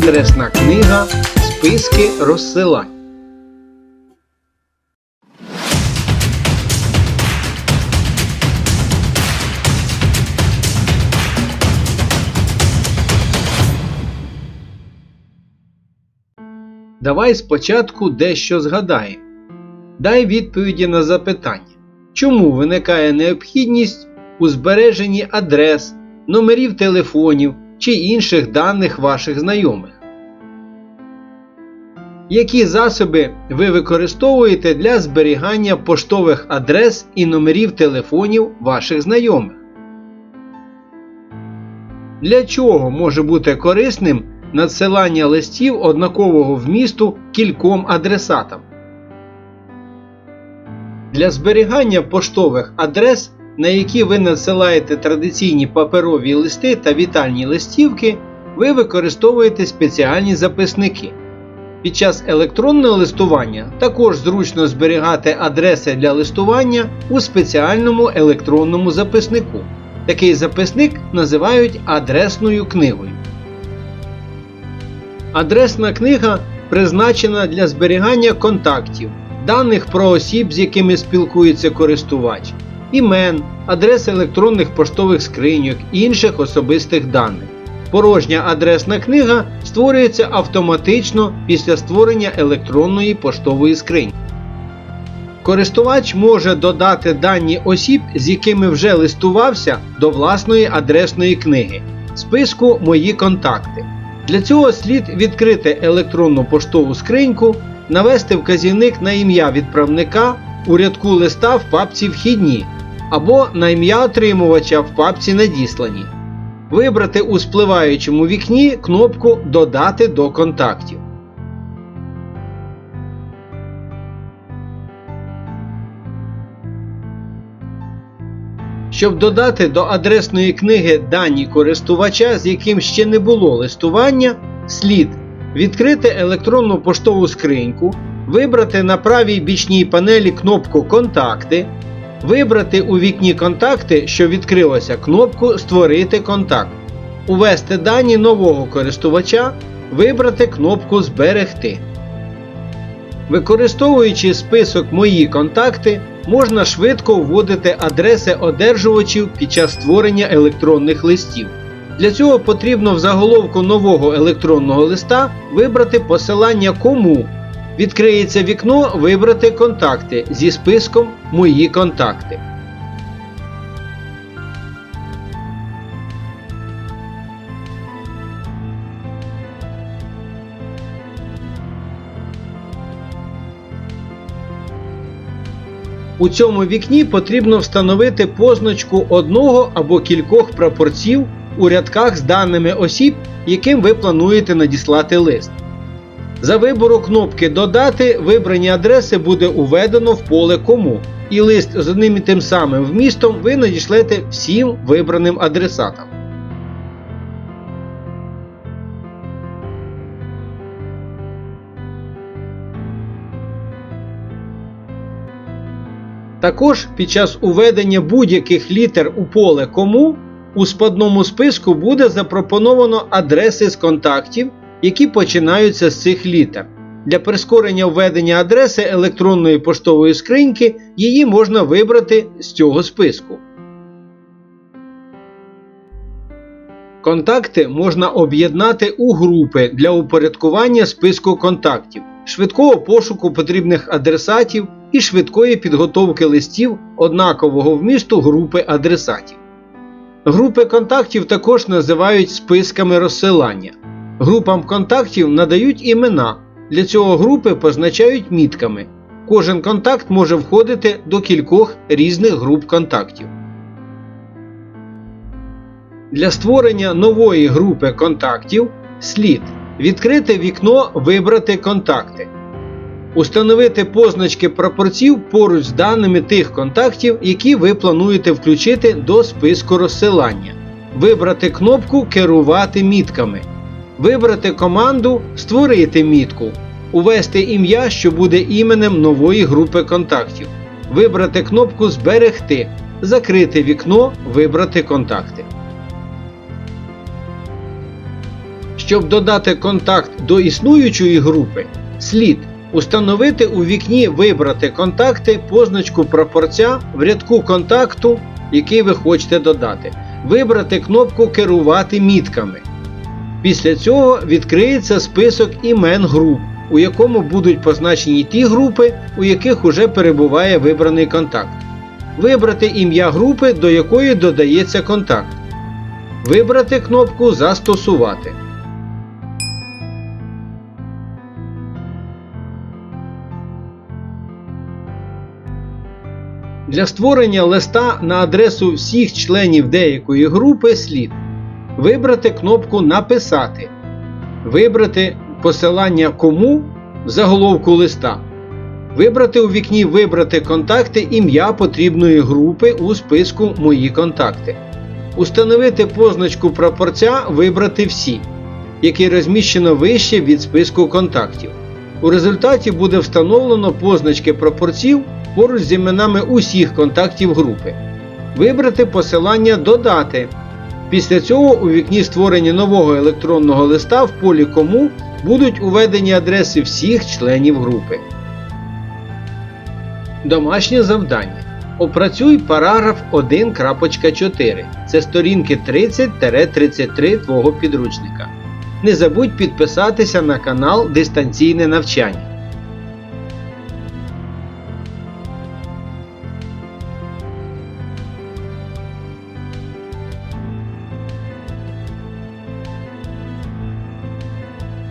5. Адресна книга Списки розсилань. Давай спочатку дещо згадаємо. Дай відповіді на запитання, чому виникає необхідність у збереженні адрес, номерів телефонів чи інших даних ваших знайомих. Які засоби ви використовуєте для зберігання поштових адрес і номерів телефонів ваших знайомих? Для чого може бути корисним надсилання листів однакового вмісту кільком адресатам? Для зберігання поштових адрес, на які ви надсилаєте традиційні паперові листи та вітальні листівки, ви використовуєте спеціальні записники. Під час електронного листування також зручно зберігати адреси для листування у спеціальному електронному записнику. Такий записник називають адресною книгою. Адресна книга призначена для зберігання контактів, даних про осіб, з якими спілкується користувач, імен, адрес електронних поштових скриньок інших особистих даних. Порожня адресна книга створюється автоматично після створення електронної поштової скриньки. Користувач може додати дані осіб, з якими вже листувався до власної адресної книги, списку Мої контакти. Для цього слід відкрити електронну поштову скриньку, навести вказівник на ім'я відправника у рядку листа в папці Вхідні або на ім'я отримувача в папці Надіслані. Вибрати у спливаючому вікні кнопку Додати до контактів. Щоб додати до адресної книги дані користувача, з яким ще не було листування, слід відкрити електронну поштову скриньку, вибрати на правій бічній панелі кнопку Контакти, вибрати у вікні Контакти, що відкрилося, кнопку Створити контакт, увести дані нового користувача, вибрати кнопку Зберегти. Використовуючи список Мої контакти, можна швидко вводити адреси одержувачів під час створення електронних листів. Для цього потрібно в заголовку нового електронного листа вибрати посилання Кому. Відкриється вікно Вибрати контакти зі списком Мої контакти. У цьому вікні потрібно встановити позначку одного або кількох прапорців у рядках з даними осіб, яким ви плануєте надіслати лист. За вибору кнопки Додати вибрані адреси буде уведено в поле Кому, і лист з одним і тим самим вмістом ви надішлете всім вибраним адресатам. Також під час уведення будь-яких літер у поле Кому у спадному списку буде запропоновано адреси з контактів, які починаються з цих літер. Для прискорення введення адреси електронної поштової скриньки її можна вибрати з цього списку. Контакти можна об'єднати у групи для упорядкування списку контактів, швидкого пошуку потрібних адресатів і швидкої підготовки листів однакового вмісту групи адресатів. Групи контактів також називають списками розсилання. Групам контактів надають імена. Для цього групи позначають мітками. Кожен контакт може входити до кількох різних груп контактів. Для створення нової групи контактів слід відкрити вікно Вибрати контакти. Установити позначки прапорців поруч з даними тих контактів, які ви плануєте включити до списку розсилання. Вибрати кнопку Керувати мітками. Вибрати команду Створити мітку. Увести ім'я, що буде іменем нової групи контактів. Вибрати кнопку Зберегти. Закрити вікно Вибрати контакти. Щоб додати контакт до існуючої групи, слід установити у вікні Вибрати контакти позначку прапорця в рядку контакту, який ви хочете додати. Вибрати кнопку Керувати мітками. Після цього відкриється список імен груп, у якому будуть позначені ті групи, у яких уже перебуває вибраний контакт. Вибрати ім'я групи, до якої додається контакт. Вибрати кнопку Застосувати. Для створення листа на адресу всіх членів деякої групи слід вибрати кнопку Написати, вибрати посилання кому заголовку листа, вибрати у вікні Вибрати контакти ім'я потрібної групи у списку Мої контакти, установити позначку прапорця Вибрати всі, який розміщено вище від списку контактів. У результаті буде встановлено позначки прапорців поруч з іменами усіх контактів групи. Вибрати посилання Додати. Після цього у вікні створення нового електронного листа в полі Кому будуть уведені адреси всіх членів групи. Домашнє завдання. Опрацюй параграф 1.4. Це сторінки 30-33 твого підручника. Не забудь підписатися на канал Дистанційне навчання.